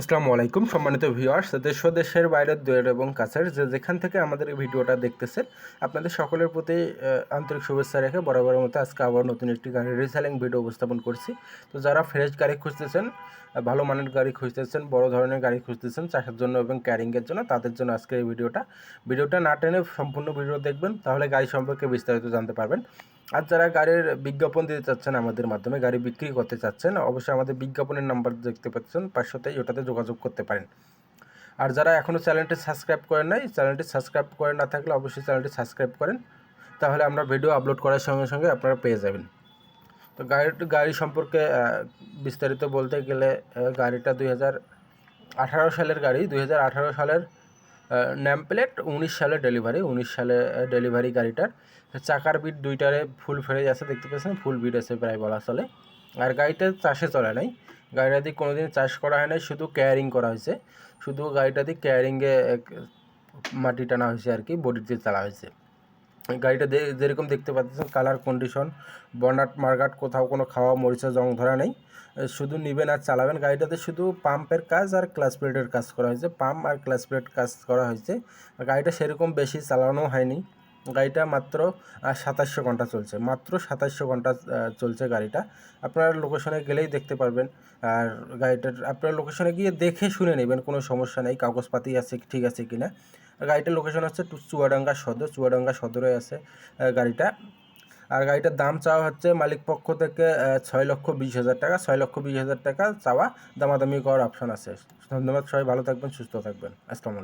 আসসালামু আলাইকুম সম্মানিত ভিউয়ার্স, দেশ ও দেশের বাইরের দূরের এবং কাছের যে যেখান থেকে আমাদের এই ভিডিওটা দেখতেছেন, আপনাদের সকলের প্রতি আন্তরিক শুভেচ্ছা রেখে বরাবরের মতো আজকে আবার নতুন একটি গাড়ির রিসেলিং ভিডিও উপস্থাপন করছি। তো যারা ফ্রেশ গাড়ি খুঁজতেছেন ভালো মানের গাড়ি খুঁজতেছেন, বড় ধরনের গাড়ি খুঁজতেছেন, চাষের জন্য এবং ক্যারিংয়ের জন্য, তাদের জন্য আজকের এই ভিডিওটা ভিডিওটা না টেনে সম্পূর্ণ ভিডিও দেখবেন, তাহলে গাড়ি সম্পর্কে বিস্তারিত জানতে পারবেন। আর যারা গাড়ির বিজ্ঞাপন দিতে চাচ্ছেন আমাদের মাধ্যমে, গাড়ি বিক্রি করতে চাচ্ছেন, অবশ্যই আমাদের বিজ্ঞাপনের নাম্বার দেখতে পাচ্ছেন পাঁচশোতে ওটাতে যোগাযোগ করতে পারেন। আর যারা এখনও চ্যানেলটি সাবস্ক্রাইব করেন নাই, চ্যানেলটি সাবস্ক্রাইব করে না থাকলে অবশ্যই চ্যানেলটি সাবস্ক্রাইব করেন, তাহলে আমরা ভিডিও আপলোড করার সঙ্গে সঙ্গে আপনারা পেয়ে যাবেন। তো গাড়ির গাড়ি সম্পর্কে বিস্তারিত বলতে গেলে গাড়িটা দুই হাজার আঠারো সালের গাড়ি, দুই হাজার আঠারো সালের নেম প্লেট উনিশ সালে ডেলিভারি, উনিশ সালে ডেলিভারি গাড়িটার। চাকার বিট দুইটারে ফুল ফেরেজ আছে দেখতে পাচ্ছেন? ফুল বিট আছে প্রায় বলা চলে। আর গাড়িটা চাষে চলে নাই। গাড়িটা দিয়ে কোনোদিন চাষ করা হয় নাই, শুধু কেয়ারিং করা হয়েছে। শুধু গাড়িটা দিয়ে কেয়ারিংয়ে মাটি টানা হয়েছে আর কি, বডিতে চালা হয়েছে। গাড়িটা যেরকম দেখতে পাচ্ছেন কালার কন্ডিশন বন্ডাট মার্গাট কোথাও কোনো খাওয়া, মরিচা, জং ধরা নেই। শুধু নিবেন আর চালাবেন। গাড়িটাতে শুধু পাম্পের কাজ আর ক্লাস প্লেটের কাজ করা হয়েছে। পাম্প আর ক্লাস প্লেট কাজ করা হয়েছে। গাড়িটা সেরকম বেশি চালানো হয়নি। গাড়িটা মাত্র সাতাশশো ঘণ্টা চলছে। মাত্র সাতাশশো ঘণ্টা চলছে গাড়িটা। আপনারা লোকেশনে গেলেই দেখতে পারবেন। আর গাড়িটার, আপনারা লোকেশনে গিয়ে দেখে শুনে নেবেন, কোনো সমস্যা নেই। কাগজপাতি আছে, ঠিক আছে কিনা। আর গাড়িটার লোকেশন হচ্ছে চুয়াডাঙ্গা সদর। চুয়াডাঙ্গা সদরে আছে গাড়িটা। আর গাড়িটার দাম চাওয়া হচ্ছে মালিক পক্ষ থেকে ছয় লক্ষ বিশ হাজার টাকা। ছয় লক্ষ বিশ হাজার টাকা চাওয়া দামাদামি করার অপশন আছে। ধন্যবাদ সবাই, ভালো থাকবেন, সুস্থ থাকবেন। আসসালামু